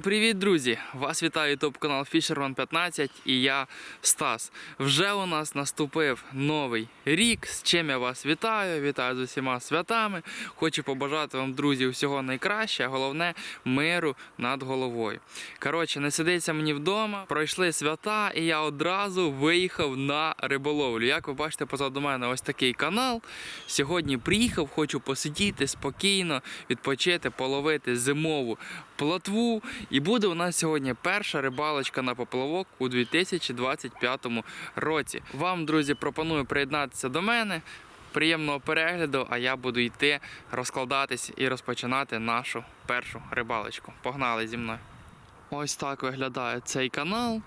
привіт, друзі! Вас вітає ютуб канал Fisherman 15 і я Стас. Вже у нас наступив новий рік. З чим я вас вітаю. Вітаю з усіма святами. Хочу побажати вам, друзі, всього найкраще, а головне миру над головою. Коротше, не сидиться мені вдома. Пройшли свята, і я одразу виїхав на риболовлю. Як ви бачите, позаду мене ось такий канал. Сьогодні приїхав, хочу посидіти спокійно, відпочити, половити зимову плотву. І буде у нас сьогодні перша рибалочка на поплавок у 2025 році. Вам, друзі, пропоную приєднатися до мене. Приємного перегляду, а я буду йти розкладатись і розпочинати нашу першу рибалочку. Погнали зі мною. Ось так виглядає цей канал.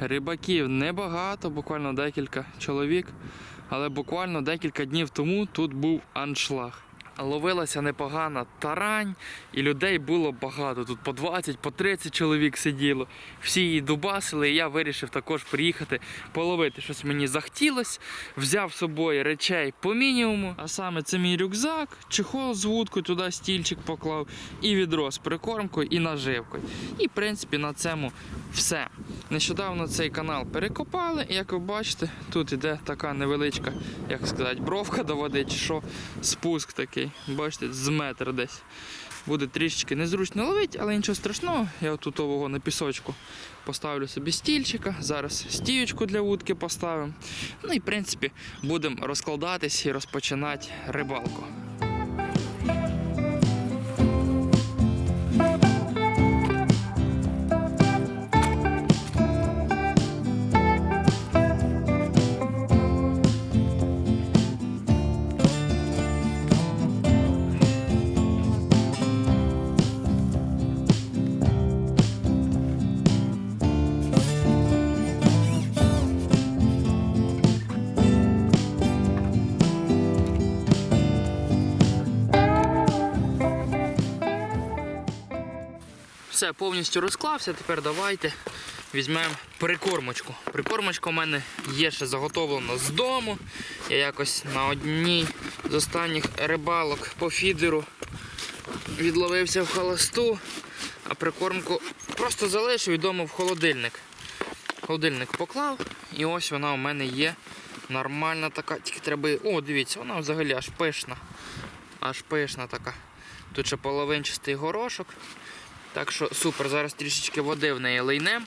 Рибаків небагато, буквально декілька чоловік. Але буквально декілька днів тому тут був аншлаг. Ловилася непогана тарань, і людей було багато. Тут по 20, по 30 чоловік сиділо. Всі її дубасили, і я вирішив також приїхати половити. Щось мені захотілось. Взяв з собою речей по мінімуму. А саме це мій рюкзак, чехол з вудкою, туди стільчик поклав, і відро з прикормкою і наживкою. І в принципі на цьому все. Нещодавно цей канал перекопали, і як ви бачите, тут іде така невеличка, як сказати, бровка до води, чи що, спуск такий. Бачите, з метр десь. Буде трішечки незручно ловити, але нічого страшного. Я тут ового на пісочку поставлю собі стільчика. Зараз стіючку для вудки поставимо. Ну і в принципі будемо розкладатись і розпочинати рибалку. Все, повністю розклався. Тепер давайте візьмемо прикормочку. Прикормочка у мене є ще заготовлена з дому. Я якось на одній з останніх рибалок по фідеру відловився в холосту, а прикормку просто залишив відомо в холодильник. Холодильник поклав, і ось вона у мене є. Нормальна така, тільки треба. О, дивіться, вона взагалі аж пишна. Аж пишна така. Тут ще половинчастий горошок. Так що супер, зараз трішечки води в неї лейнем.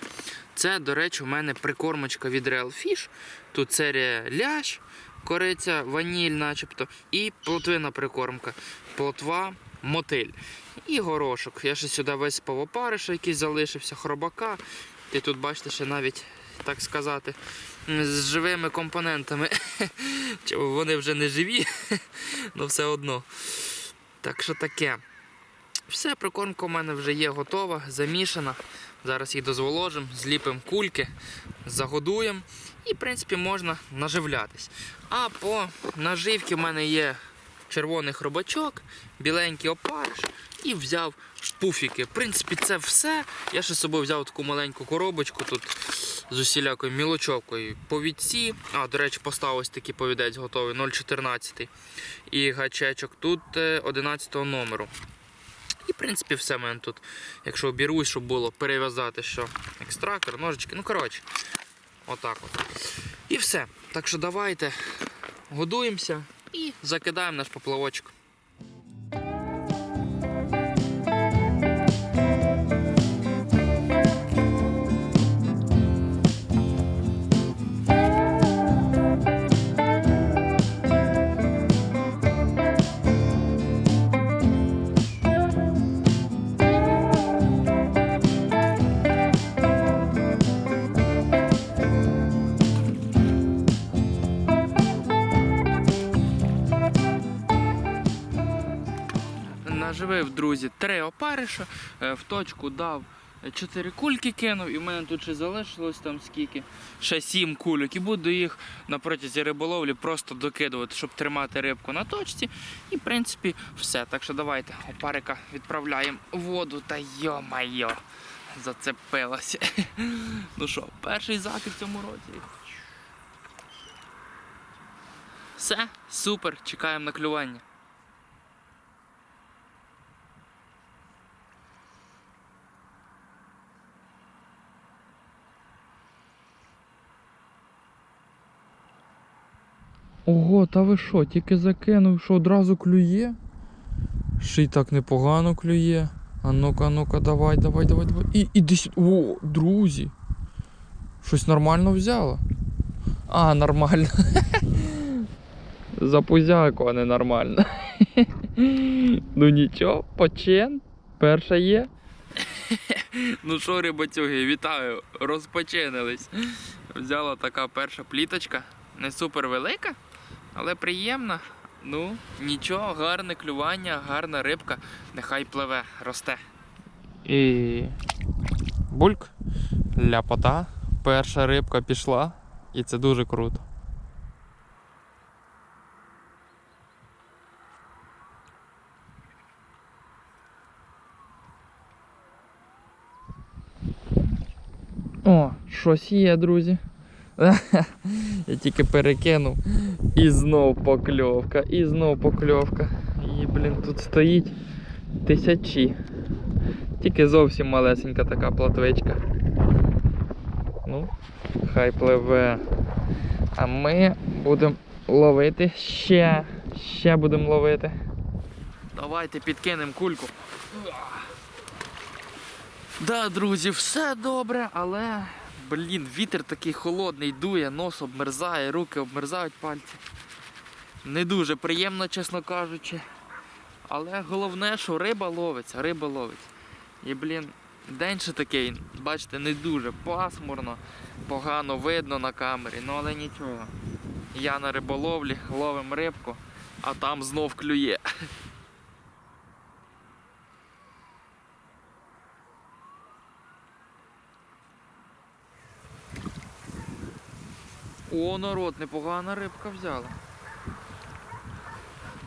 Це, до речі, у мене прикормочка від Real Fish. Тут серія лящ, кориця, ваніль, начебто, і плотвина прикормка. Плотва, мотиль. І горошок. Я ще сюди висипав опариша, який залишився, хробака. І тут, бачите, ще навіть, так сказати, з живими компонентами. Вони вже не живі, але все одно. Так що таке. Все, прикормка у мене вже є готова, замішана. Зараз їх дозволожимо, зліпимо кульки, загодуємо і, в принципі, можна наживлятись. А по наживці в мене є червоний хробачок, біленький опариш і взяв пуфіки. В принципі, це все. Я ще з собою взяв таку маленьку коробочку тут з усілякою мілочовкою. Повідці, а, до речі, поставив такий повідець готовий 0,14. І гачечок тут е, 11 номеру. І, в принципі, все в мене тут. Якщо обірусь, щоб було перев'язати, що екстрактор, ножички, ну коротше, отак от. І все. Так що давайте годуємося і закидаємо наш поплавочок. Друзі, три опариша, е, в точку дав чотири кульки кинув, і в мене тут ще залишилось там скільки, ще сім кульок. І буду їх на протязі риболовлі просто докидувати, щоб тримати рибку на точці. І в принципі все. Так що давайте опарика відправляємо в воду та йо-майо, зацепилося. Ну що, перший закид в цьому році. Все, супер, чекаємо на клювання. Ого, та ви що, тільки закинув, що одразу клює? Ще й так непогано клює. А ну-ка, ну-ка, давай, давай, давай, давай. І, і десь. О, друзі. Щось нормально взяло. А, нормально. Запузяко, а не нормально. ну нічого, почен. Перша є. ну що, рибацюги, вітаю, розпочинились. Взяла така перша пліточка. Не супер велика, але приємна. Ну, нічого, гарне клювання, гарна рибка. Нехай пливе, росте. І бульк, ляпота. Перша рибка пішла, і це дуже круто. О, щось є, друзі. Я тільки перекинув. І знов покльовка, і знов покльовка. І, блін, тут стоїть тисячі. Тільки зовсім малесенька така платвичка. Ну, хай пливе. А ми будемо ловити ще. Ще будемо ловити. Давайте підкинемо кульку. Да, друзі, все добре, але, блін, вітер такий холодний дує, нос обмерзає, руки обмерзають пальці. Не дуже приємно, чесно кажучи. Але головне, що риба ловиться, риба ловиться. І, блін, день ще такий, бачите, не дуже пасмурно, погано видно на камері, ну але нічого. Я на риболовлі, ловим рибку, а там знов клює. О, народ, непогана рибка взяла.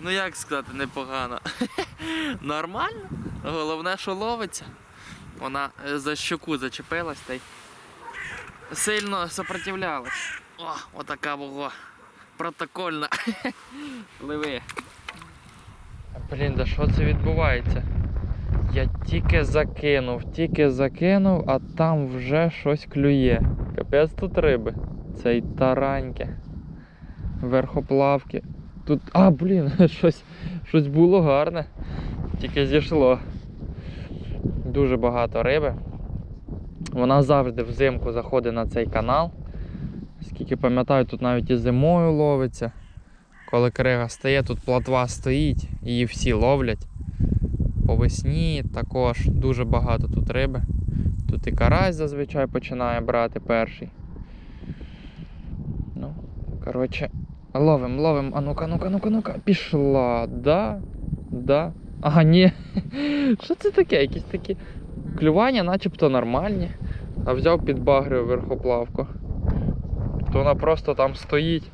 Ну як сказати, непогана. Нормально. Головне, що ловиться. Вона е, за щоку зачепилась та й сильно сопротивлялась. О, отака вого. Протокольна. Пливи. Блін, да що це відбувається? Я тільки закинув, тільки закинув, а там вже щось клює. Капець тут риби. Це й тараньки. Верхоплавки. Тут. А, блін, щось, щось було гарне. Тільки зійшло. Дуже багато риби. Вона завжди взимку заходить на цей канал. Скільки пам'ятаю, тут навіть і зимою ловиться. Коли крига стає, тут платва стоїть, її всі ловлять. По весні також дуже багато тут риби. Тут і карась зазвичай починає брати перший. Коротше, ловим, ловим. А ну-ка, ну-ка, ну-ка, ну-ка. Пішла. Да? Да. Ага, ні. Що це таке? Якісь такі клювання начебто нормальні. А взяв під багрю верхоплавку. То вона просто там стоїть.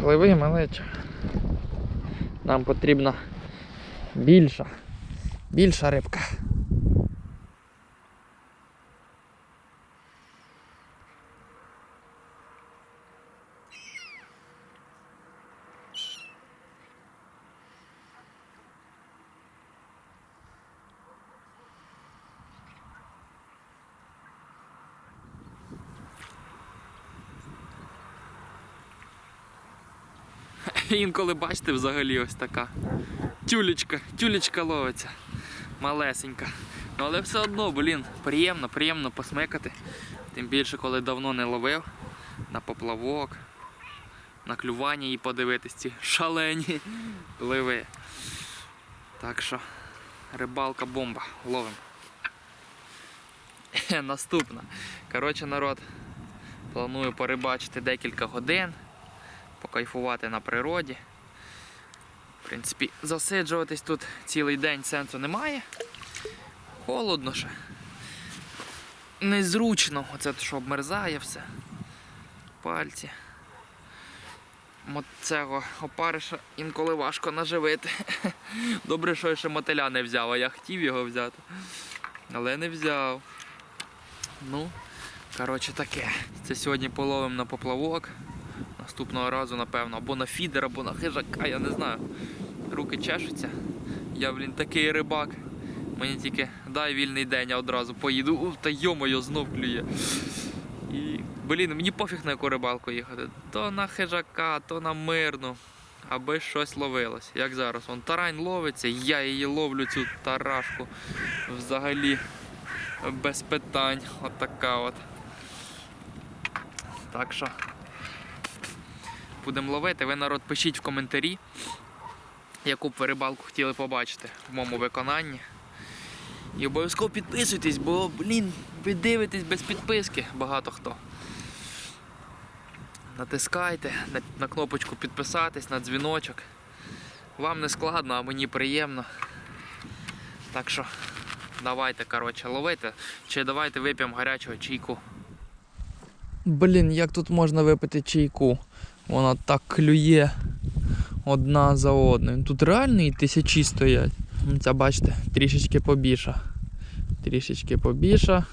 Пливи, малеча. Нам потрібна більша. Більша рибка. Інколи бачите взагалі ось така. Тюлечка, тюлечка ловиться. Малесенька. Ну але все одно, блін, приємно, приємно посмикати. Тим більше, коли давно не ловив на поплавок, на клювання і подивитись ці шалені пливи. Так що, рибалка бомба, ловим. Наступна. Коротше, народ, планую порибачити декілька годин покайфувати на природі. В принципі, засиджуватись тут цілий день сенсу немає. Холодно ще. Незручно, оце що обмерзає все. Пальці. Цього опариша інколи важко наживити. Добре, що я ще мотиля не взяв, а я хотів його взяти. Але не взяв. Ну, коротше таке. Це сьогодні половим на поплавок. Наступного разу, напевно, або на фідер, або на хижака, я не знаю. Руки чешуться. Я, блін, такий рибак. Мені тільки дай вільний день, я одразу поїду. Ух, та йомою знов клює. І Блін, мені пофіг на яку рибалку їхати. То на хижака, то на мирну. Аби щось ловилось. Як зараз. Вон тарань ловиться, я її ловлю цю тарашку. Взагалі без питань. От от. Так що. Будемо ловити. Ви народ пишіть в коментарі, яку б ви рибалку хотіли побачити в моєму виконанні. І обов'язково підписуйтесь, бо, блін, ви дивитесь без підписки багато хто. Натискайте на, кнопочку підписатись, на дзвіночок. Вам не складно, а мені приємно. Так що давайте, коротше, ловити. Чи давайте вип'ємо гарячого чайку. Блін, як тут можна випити чайку? Вона так клює одна за одною. Тут реально і тисячі стоять. Ця, бачите, трішечки побільша. Трішечки побільша,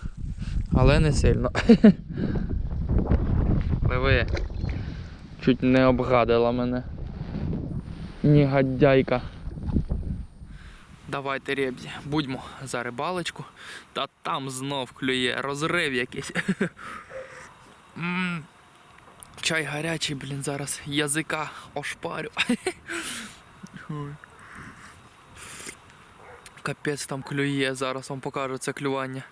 але не сильно. Пливи. Чуть не обгадила мене. Негодяйка. Давайте, ребзі, будьмо за рибалочку. Та там знов клює, розрив якийсь. Чай гарячий, блін, зараз язика ошпарю. Капець там клює, зараз вам покажу це клювання.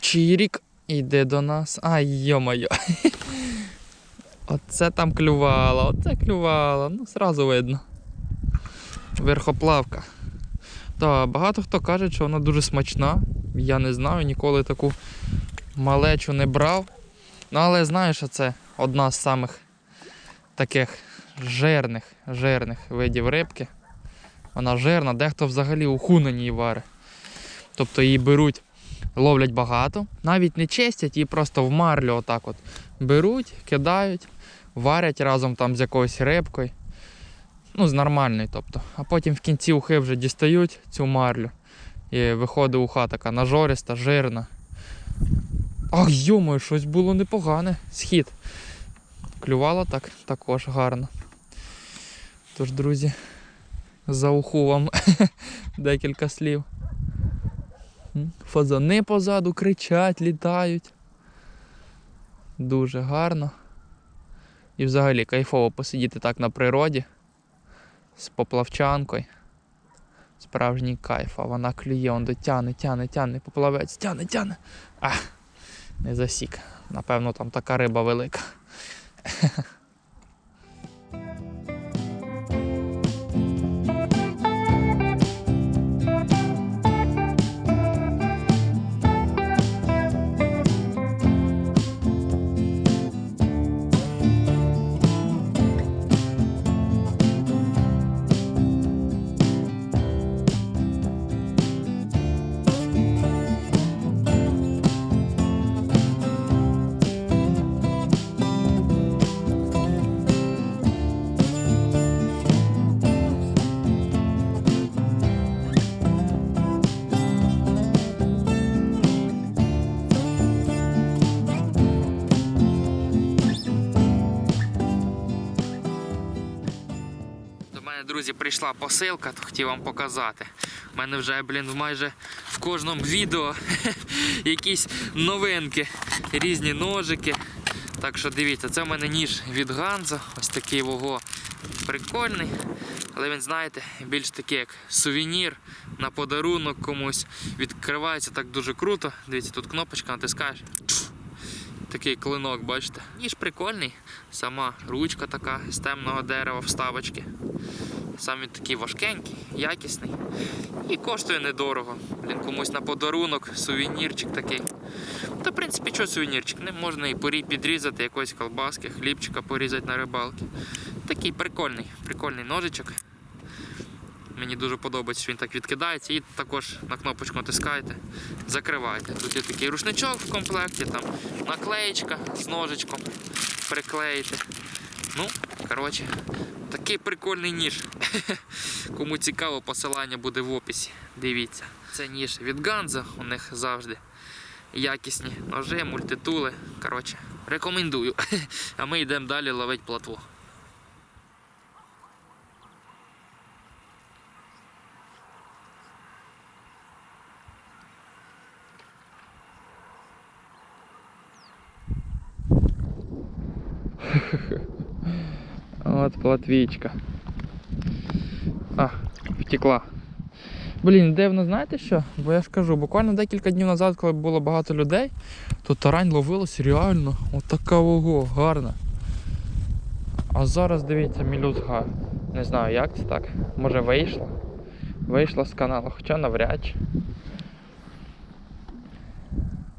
Чирік іде до нас. Ай, йо-моє. Оце там клювало, оце клювало. Ну, сразу видно. Верхоплавка. Так, багато хто каже, що вона дуже смачна. Я не знаю, ніколи таку малечу не брав. Ну, але знаю, що це одна з самих таких жирних, жирних видів рибки. Вона жирна, дехто взагалі уху на ній варить. Тобто її беруть, ловлять багато, навіть не чистять, її просто в марлю отак от беруть, кидають, варять разом там з якоюсь рибкою. Ну, з нормальною, тобто. А потім в кінці ухи вже дістають цю марлю. І виходить уха така нажориста, жирна. Ах, йомою, щось було непогане. Схід. Клювало так також гарно. Тож, друзі, за уху вам декілька слів. Фазани позаду кричать, літають. Дуже гарно. І взагалі кайфово посидіти так на природі з поплавчанкою. Справжній кайф, а вона клює, он дотягне, тяне, тяне, поплавець, тяне, тяне. А, не засік. Напевно, там така риба велика. Прийшла посилка, то хотів вам показати. У мене вже, блін, майже в кожному відео якісь новинки, різні ножики. Так що дивіться, це в мене ніж від Ганзо, ось такий вого прикольний. Але він, знаєте, більш такий як сувенір на подарунок комусь. Відкривається так дуже круто. Дивіться, тут кнопочка натискаєш. Такий клинок, бачите? Ніж прикольний. Сама ручка така з темного дерева вставочки. Сам він такий важкенький, якісний. І коштує недорого. Блін, комусь на подарунок, сувенірчик такий. Та, в принципі, що сувенірчик? Не можна і порі підрізати якоїсь колбаски, хлібчика порізати на рибалки. Такий прикольний, прикольний ножичок. Мені дуже подобається, що він так відкидається і також на кнопочку натискаєте, закриваєте. Тут є такий рушничок в комплекті, там наклеєчка з ножичком приклеїти. Ну, коротше, такий прикольний ніж. Кому цікаво, посилання буде в описі. Дивіться. Це ніж від Ганза, у них завжди якісні ножи, мультитули. Коротше, рекомендую. А ми йдемо далі ловити плотву. От платвічка. А, втекла. Блін, дивно, знаєте що? Бо я ж кажу, буквально декілька днів назад, коли було багато людей, то тарань ловилась реально отака ого, гарна. А зараз дивіться, мілюзга. Не знаю, як це так. Може вийшла? Вийшла з каналу, хоча навряд чи.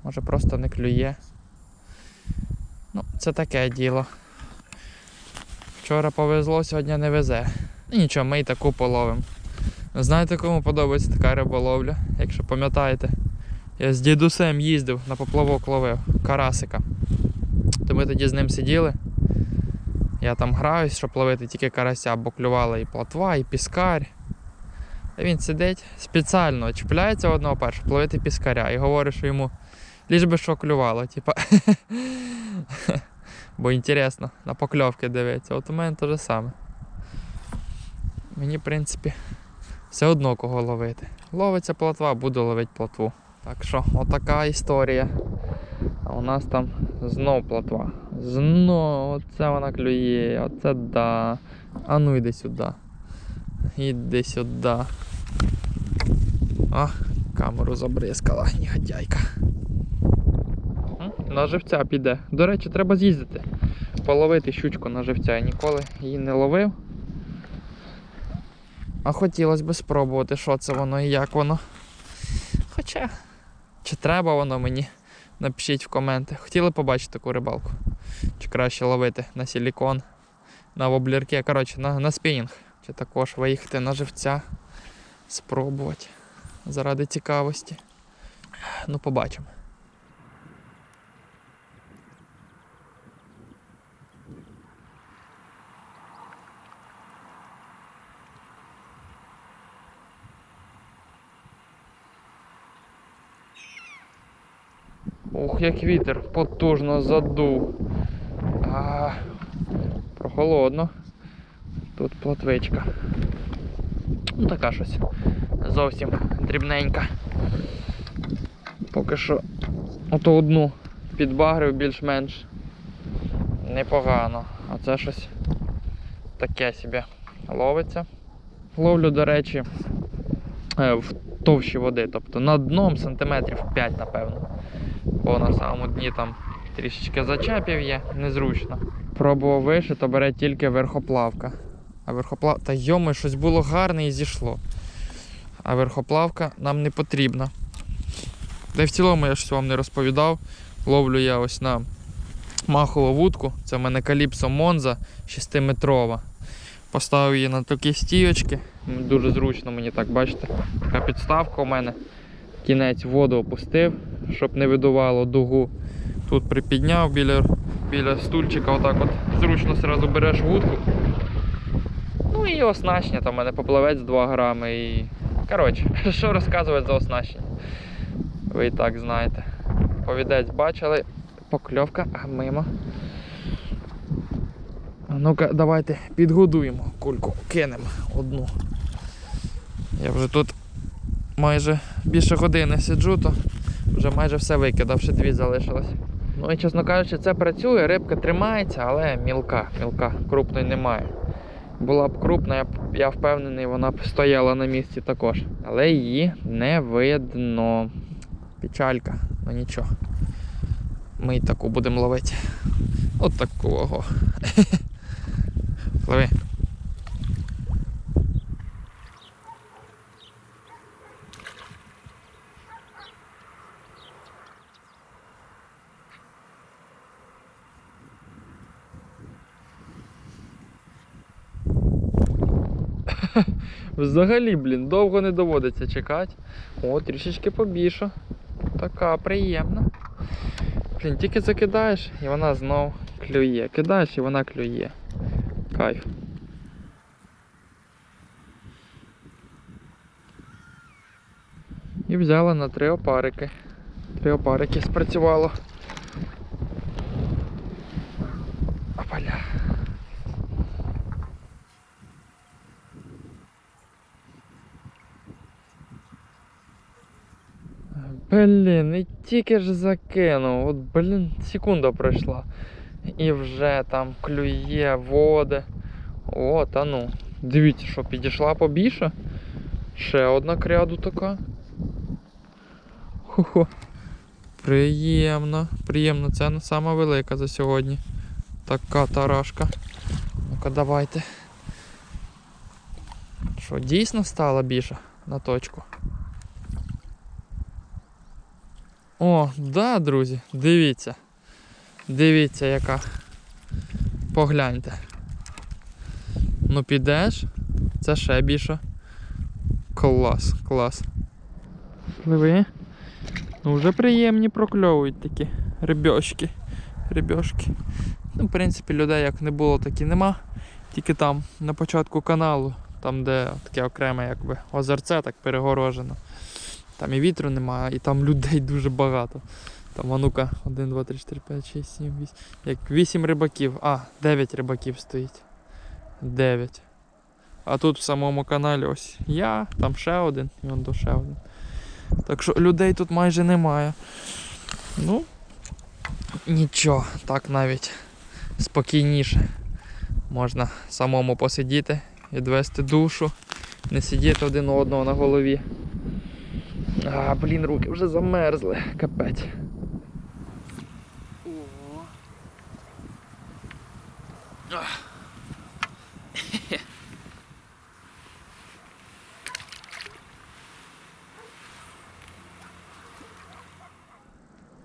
Може просто не клює. Ну, це таке діло. Вчора повезло, сьогодні не везе. Ну, Нічого, ми і таку половимо. Знаєте, кому подобається така риболовля, якщо пам'ятаєте? Я з дідусем їздив на поплавок ловив карасика. То ми тоді з ним сиділи. Я там граюсь, щоб ловити тільки карася, бо клювала і плотва, і піскар. А він сидить спеціально чіпляється одного першого, ловити піскаря і говорить, що йому ліж би що клювало, типа. Бо інтересно, на покльовки дивиться. От у мене те ж саме. Мені, в принципі, все одно кого ловити. Ловиться плотва, буду ловити плотву. Так що, отака історія. А у нас там знов плотва. Знов, оце вона клює, оце да. А ну йди сюди. Іди сюди. А, камеру забризкала, негодяйка. На живця піде. До речі, треба з'їздити. Половити щучку на живця. Я ніколи її не ловив. А хотілося б спробувати, що це воно і як воно. Хоча, чи треба воно мені? Напишіть в коменти. Хотіли побачити таку рибалку? Чи краще ловити на силікон, на воблірки, коротше, на, на спінінг. Чи також виїхати на живця, спробувати заради цікавості. Ну, побачимо. Як вітер потужно задув. А, прохолодно. Тут плотвичка. Ну така щось. Зовсім дрібненька. Поки що ото одну підбагрив більш-менш непогано. А це щось таке собі ловиться. Ловлю, до речі, е, в товщі води, тобто над дном сантиметрів 5, напевно. Бо на самому дні там трішечки зачепів є, незручно. Пробував вище, то бере тільки верхоплавка. А верхоплав... Та йоми, щось було гарне і зійшло. А верхоплавка нам не потрібна. Та й в цілому я щось вам не розповідав. Ловлю я ось на махову вудку. Це в мене Каліпсо Монза 6-метрова. Поставив її на такі стійочки. Дуже зручно мені так, бачите. Така підставка у мене. Кінець воду опустив, щоб не видувало дугу. Тут припідняв біля, біля стульчика, отак от зручно одразу береш вудку. Ну і оснащення, там у мене поплавець 2 грами і. Коротше, що розказувати за оснащення? Ви і так знаєте. Повідець бачили, покльовка, а мимо. Ну-ка, давайте підгодуємо кульку, кинемо одну. Я вже тут майже більше години сиджу, то вже майже все викидав, ще дві залишилось. Ну і чесно кажучи, це працює, рибка тримається, але мілка, мілка, крупної немає. Була б крупна, я, впевнений, вона б стояла на місці також. Але її не видно. Печалька, ну нічого. Ми й таку будемо ловити. От такого. Пливи. Взагалі, блін, довго не доводиться чекати. О, трішечки побільше. Така приємна. Блін, тільки закидаєш і вона знов клює. Кидаєш і вона клює. Кайф. І взяла на три опарики. Три опарики спрацювало. Блін, і тільки ж закинув. От, блін, секунда пройшла. І вже там клює, води. О, та ну. Дивіться, що підійшла побільше. Ще одна кряду така. Хо-хо. Приємно, приємно. Це сама велика за сьогодні. Така тарашка. Ну-ка, давайте. Що, дійсно стала більше на точку? О, да, друзі, дивіться. Дивіться, яка. Погляньте. Ну підеш, це ще більше. Клас, клас. Пливи. Ну вже приємні прокльовують такі рибьошки. Рибьошки. Ну, в принципі, людей як не було, так і нема. Тільки там, на початку каналу, там, де таке окреме якби озерце, так перегорожено. Там і вітру немає, і там людей дуже багато. Там, а ну-ка, 1, 2, 3, 4, 5, 6, 7, 8. Як 8 рибаків. А, 9 рибаків стоїть. 9. А тут в самому каналі ось я, там ще один, і он до ще один. Так що людей тут майже немає. Ну, нічого, так навіть спокійніше. Можна самому посидіти, відвести душу, не сидіти один у одного на голові. А, блін, руки вже замерзли, капець.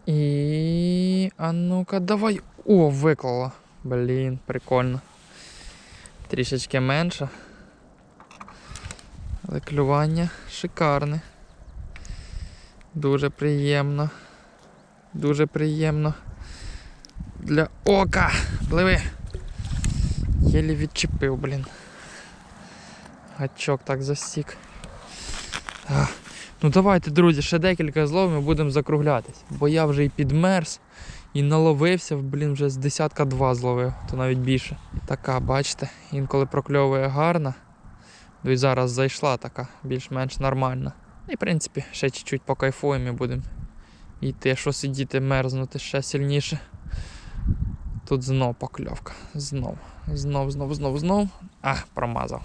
І. А ну-ка, давай. О, виклала. Блін, прикольно. Трішечки менше. Але клювання шикарне. Дуже приємно. Дуже приємно. Для ока. Пливи. Єлі відчепив, блін. Гачок так засік. А. Ну давайте, друзі, ще декілька зловів ми будемо закруглятись. Бо я вже і підмерз, і наловився, блін, вже з десятка два зловив, то навіть більше. Така, бачите, інколи прокльовує гарно. Ну і зараз зайшла така, більш-менш нормальна. І в принципі, ще чуть-чуть покайфуємо і будемо йти, що сидіти, мерзнути ще сильніше. Тут знов покльовка. Знов. Знов, знов, знов, знов. А, промазав.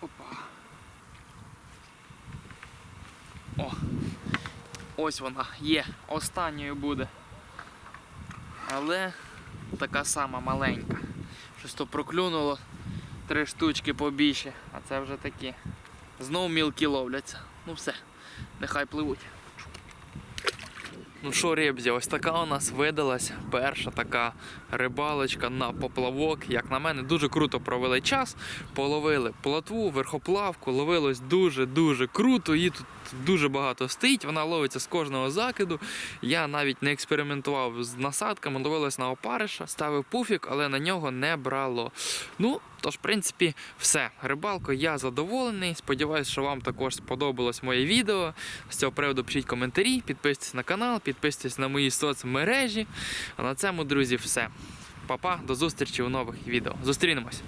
Опа. О. Ось вона є. Останньою буде. Але така сама маленька. Щось то проклюнуло. Три штучки побільше, а це вже такі. Знову мілкі ловляться. Ну все, нехай пливуть. Ну що, ребзі, ось така у нас видалась перша така рибалочка на поплавок. Як на мене, дуже круто провели час. Половили плотву, верхоплавку, ловилось дуже-дуже круто. Її тут дуже багато стоїть. Вона ловиться з кожного закиду. Я навіть не експериментував з насадками, ловилось на опариша, ставив пуфік, але на нього не брало. Ну, тож, в принципі, все. Рибалкою я задоволений. Сподіваюсь, що вам також сподобалось моє відео. З цього приводу пишіть коментарі, підписуйтесь на канал, підписуйтесь на мої соцмережі. А на цьому, друзі, все. Па-па, до зустрічі у нових відео. Зустрінемось.